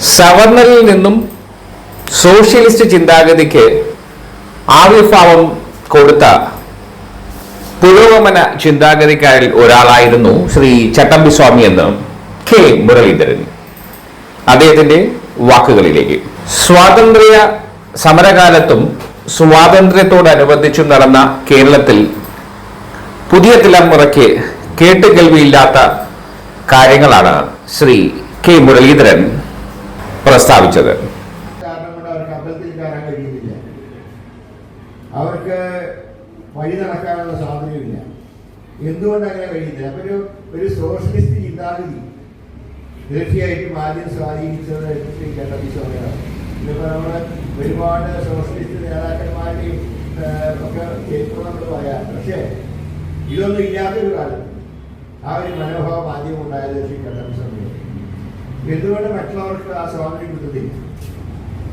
സവർണറിൽ നിന്നും സോഷ്യലിസ്റ്റ് ചിന്താഗതിക്ക് ആവിർഭാവം കൊടുത്ത പുരോഗമന ചിന്താഗതിക്കാരിൽ ഒരാളായിരുന്നു ശ്രീ ചട്ടമ്പി സ്വാമി എന്ന് കെ മുരളീധരൻ. അദ്ദേഹത്തിന്റെ വാക്കുകളിലേക്ക്. സ്വാതന്ത്ര്യ സമരകാലത്തും സ്വാതന്ത്ര്യത്തോടനുബന്ധിച്ചും നടന്ന കേരളത്തിൽ പുതിയ തലമുറയ്ക്ക് കേട്ടുകേൾവിയില്ലാത്ത കാര്യങ്ങളാണ് ശ്രീ കെ മുരളീധരൻ പ്രസ്താവിച്ചത്. അവർക്ക് വഴി നടക്കാനുള്ള സാധ്യതയില്ല. എന്തുകൊണ്ട് അങ്ങനെ കഴിയുന്നില്ല? അപ്പൊ ഒരു സോഷ്യലിസ്റ്റ് ചിന്താഗതി തീർച്ചയായിട്ടും ആദ്യം സ്വാധീനിച്ചത് സ്വാമിയാണ്. ഇതിപ്പോ നമ്മൾ ഒരുപാട് സോഷ്യലിസ്റ്റ് നേതാക്കന്മാരുടെയും ഒക്കെ നമ്മൾ പറയാം. പക്ഷേ ഇതൊന്നും ഇല്ലാത്തൊരു കാലം ആ ഒരു മനോഭാവം ആദ്യം ഉണ്ടായത് ശ്രീ എന്തുകൊണ്ട് മറ്റുള്ളവർക്ക് ആ സ്വാതന്ത്ര്യം കിട്ടുന്നില്ല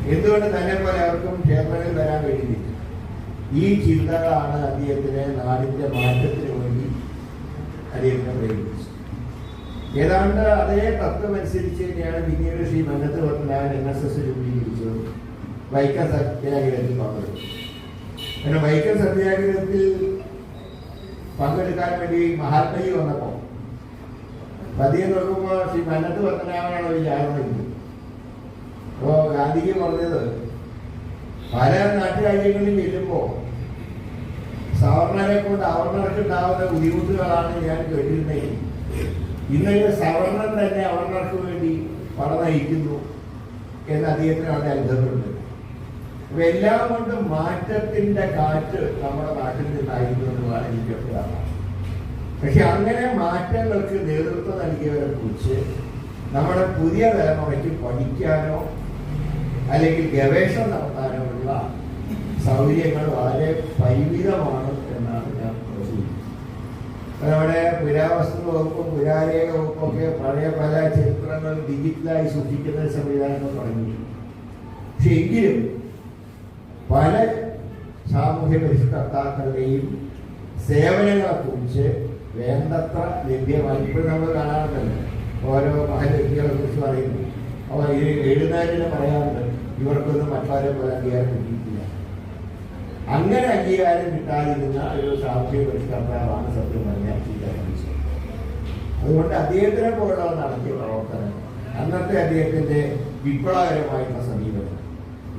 എന്തുകൊണ്ട് തന്നെ പോലെ അവർക്കും ക്ഷേത്രങ്ങളിൽ വരാൻ കഴിയുന്നില്ല ഈ ചിന്തകളാണ് അദ്ദേഹത്തിന് നാടിന്റെ മാറ്റത്തിന് വേണ്ടി അദ്ദേഹത്തിനെ പ്രേരിപ്പിച്ചത്. ഏതാണ്ട് അതേ തത്വം അനുസരിച്ച് തന്നെയാണ് പിന്നീട് Shri Mannath Padmanabhan N S S രൂപീകരിച്ചത് വൈക്കം സത്യാഗ്രഹത്തിൽ പങ്കെടുത്തു അങ്ങനെ വൈക്കം സത്യാഗ്രഹത്തിൽ പങ്കെടുക്കാൻ വേണ്ടി മഹാത്മജി വന്നപ്പോൾ പതിയെ നോക്കുമ്പോൾ ശ്രീ മന്നത്ത് പത്മനാഭനാണ് ഒരു ജാഗ്രത അപ്പോ ഗാന്ധിജി പറഞ്ഞത് പല നാട്ടുരാജ്യങ്ങളിൽ ചെല്ലുമ്പോ സവർണരെ കൊണ്ട് അവർണർക്ക് ഉണ്ടാവുന്ന ബുദ്ധിമുട്ടുകളാണ് ഞാൻ കേട്ടിരുന്നത് ഇന്നലെ സവർണൻ തന്നെ അവർണർക്ക് വേണ്ടി പടനയിക്കുന്നു എന്ന് അദ്ദേഹത്തിന് അവിടെ അത്ഭുതമുണ്ട് അപ്പൊ എല്ലാം കൊണ്ടും മാറ്റത്തിന്റെ കാറ്റ് നമ്മുടെ നാട്ടിൽ നിന്നായിരുന്നു എന്ന് എനിക്ക് എപ്പോഴാണ് പക്ഷെ അങ്ങനെ മാറ്റങ്ങൾക്ക് നേതൃത്വം നൽകിയവരെ കുറിച്ച് നമ്മുടെ പുതിയ തലമുറയ്ക്ക് പഠിക്കാനോ അല്ലെങ്കിൽ ഗവേഷണം നടത്താനോ ഉള്ള സൗകര്യങ്ങൾ വളരെ പരിമിതമാണ് എന്നാണ് ഞാൻ പ്രസൂചിച്ചത് നമ്മുടെ പുരാവസ്തു വകുപ്പും പുരാരേഖ വകുപ്പും ഒക്കെ പഴയ പല ചരിത്രങ്ങൾ ഡിജിറ്റലായി സൂക്ഷിക്കുന്ന സംവിധാനങ്ങൾ തുടങ്ങി പക്ഷെ എങ്കിലും പല സാമൂഹ്യ പരിഷ്കർത്താക്കളുടെയും സേവനങ്ങളെ കുറിച്ച് വേണ്ടത്ര ലഭ്യമായി. ഇപ്പോൾ നമ്മൾ കാണാറുണ്ടല്ലോ. ഓരോ മഹൽ കുറിച്ച് പറയുന്നു. അവർ ഈ എഴുന്നേറ്റിന് പറയാറുണ്ട് ഇവർക്കൊന്നും മറ്റാരെ പോലെ അംഗീകാരം കിട്ടിയിട്ടില്ല. അങ്ങനെ അംഗീകാരം കിട്ടാതിരുന്ന ഒരു സാമൂഹ്യ പരിഷ്കർത്താവാണ് സത്യം പറഞ്ഞാൽ അതുകൊണ്ട് അദ്ദേഹത്തിനെ പോലുള്ള നടത്തിയ പ്രവർത്തനം അന്നത്തെ അദ്ദേഹത്തിന്റെ വിപ്ലവകരമായിട്ടുള്ള സമീപനം.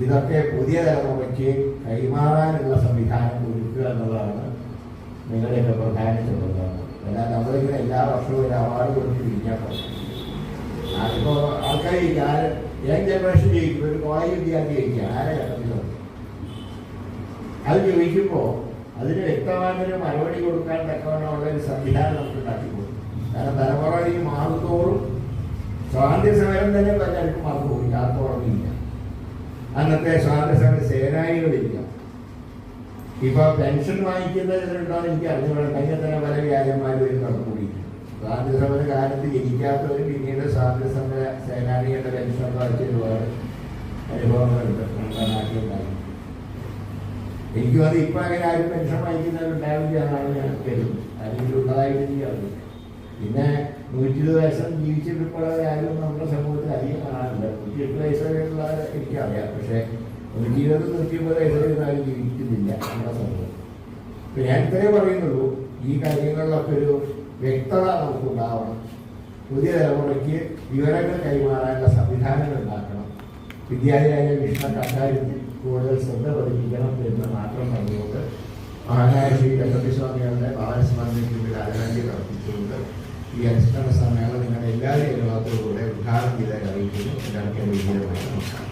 ഇതൊക്കെ പുതിയ തലമുറയ്ക്ക് കൈമാറാനുള്ള സംവിധാനം ഒരുക്കുക എന്നുള്ളതാണ് നിങ്ങളുടെയൊക്കെ പ്രധാന ചുമതലയാണ് അല്ലാതെ നമ്മളിങ്ങനെ എല്ലാ വർഷവും ഒരു അവാർഡ് കൊടുത്തിരിക്കാൻ പറ്റും അതിപ്പോ ആൾക്കാർ ഞാൻ യങ് ജനറേഷൻ ജയിക്കും ഒരു കോളേജ് വിദ്യാർത്ഥി ജയിക്കുക ആരെ കണ്ടത് അത് ചോദിക്കുമ്പോൾ അതിന് വ്യക്തമായൊരു മറുപടി കൊടുക്കാൻ തക്കവണ്ണമുള്ള ഒരു സംവിധാനം നമുക്ക് ഉണ്ടാക്കി കൊടുക്കും കാരണം തലമുറ ഈ മാറുന്നതോറും സ്വാതന്ത്ര്യ സമരം തന്നെ പലർക്കും മറന്നുപോയി ഇല്ല. അന്നത്തെ സ്വാതന്ത്ര്യ സമര സേനാനികളില്ല. ഇപ്പൊ പെൻഷൻ വാങ്ങിക്കുന്നതിലുണ്ടോ എനിക്ക് അറിഞ്ഞുകൂടാ. കഴിഞ്ഞ തന്നെ പല വ്യാജന്മാരും വരും കടന്നുകൂടി സ്വാതന്ത്ര്യ കാലത്ത് ജനിക്കാത്തവർ പിന്നീട് സ്വാതന്ത്ര്യ സേനാനികളുടെ പെൻഷൻ വാങ്ങിച്ച ഒരുപാട് അനുഭവങ്ങളുണ്ട് നമ്മുടെ നാട്ടിലുണ്ടായി എനിക്ക് അത് ഇപ്പൊ അങ്ങനെ ആരും പെൻഷൻ വാങ്ങിക്കുന്നവരുണ്ടാവില്ല എന്നാണ് ഞാൻ കരുതുന്നത്. അല്ലെങ്കിൽ ഉള്ളതായിട്ട് എനിക്ക് പിന്നെ നൂറ്റി ഇരുപത് വയസ്സം ജീവിച്ചിട്ടുള്ളത് ആരും നമ്മുടെ സമൂഹത്തിൽ അധികം കാണാറില്ല. നൂറ്റി എട്ട് വയസ്സുള്ള എനിക്കറിയാം. പക്ഷേ നൂറ്റി ഇരുപത് നിർത്തിയ പോലെ വയസ്സുള്ള ജീവിക്കുന്നില്ല നമ്മുടെ സമൂഹം. ഇപ്പൊ ഞാൻ ഇത്രേ പറയുന്നുള്ളൂ ഈ കാര്യങ്ങളിലൊക്കെ ഒരു വ്യക്തത നമുക്ക് ഉണ്ടാവണം പുതിയ തലമുറയ്ക്ക് വിവരങ്ങൾ കൈമാറാനുള്ള സംവിധാനങ്ങൾ ഉണ്ടാക്കണം. വിദ്യാലയ വിഷ്ണ അക്കാര്യത്തിൽ കൂടുതൽ ശ്രദ്ധ പതിപ്പിക്കണം എന്ന് മാത്രം പറഞ്ഞുകൊണ്ട് മഹാനായ ശ്രീ ഗണപതിസ്വാമികളുടെ ഭാവസ്മരണയ്ക്ക് വേണ്ടി ആദരാഞ്ജലി അർപ്പിച്ചുകൊണ്ട് ഈ അനുഷ്ഠാന സമ്മേളനം നിങ്ങളുടെ എല്ലാവരെയും അനുഭവത്തോടുകൂടെ ഉദ്ഘാടനം ചെയ്താൽ അറിയിക്കുന്നു. എല്ലാവർക്കും വിജയമായി നമസ്കാരം.